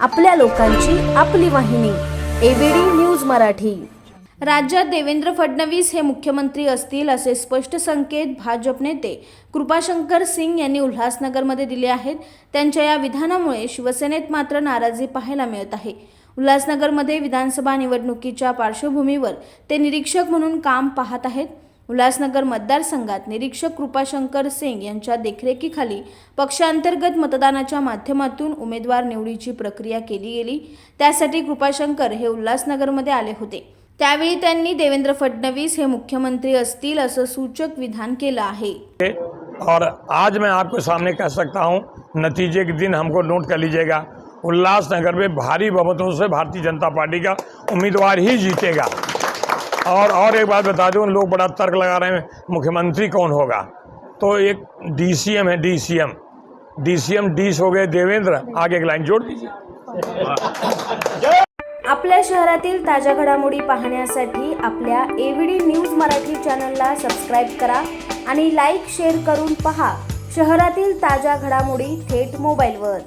आपल्या लोकांची आपली वाहिनी एबीडी न्यूज मराठी. राज्यात देवेंद्र फडणवीस हे मुख्यमंत्री असतील असे स्पष्ट संकेत भाजप नेते कृपाशंकर सिंग यांनी उल्हासनगरमध्ये दिले आहेत. त्यांच्या या विधानामुळे शिवसेनेत मात्र नाराजी पाहायला मिळत आहे. उल्हासनगरमध्ये विधानसभा निवडणुकीच्या पार्श्वभूमीवर ते निरीक्षक म्हणून काम पाहत आहेत. उल्हासनगर मतदारसंघात निरीक्षक कृपाशंकर सिंग यांच्या देखरेखीखाली पक्षांतर्गत मतदानाच्या माध्यमातून उमेदवार निवडीची प्रक्रिया केली गेली. त्यासाठी कृपाशंकर हे उल्हासनगरमध्ये आले होते. त्यावेळी त्यांनी देवेंद्र फडणवीस हे मुख्यमंत्री असतील असं सूचक विधान केलं आहे. और आज मैं आपके सामने कह सकता हूं नतीजे के दिन हमको नोट कर लीजिएगा। उल्लासनगर में भारी बहुमतों से भारतीय जनता पार्टी का उम्मीदवार ही जीतेगा। और और एक बात बता दूँ लोग बड़ा तर्क लगा रहे हैं मुख्यमंत्री कौन होगा? तो एक डीसीएम है डीसीएम डीसीएम डीस हो गए देवेंद्र आगे एक लाइन जोड़ दीजिए। आपल्या शहरातील ताज्या घडामोडी पाहण्यासाठी आपल्या एव्हीडी न्यूज मराठी चॅनलला सबस्क्राईब करा आणि लाईक शेअर करून पहा शहरातील ताज्या घडामोडी थेट मोबाईलवर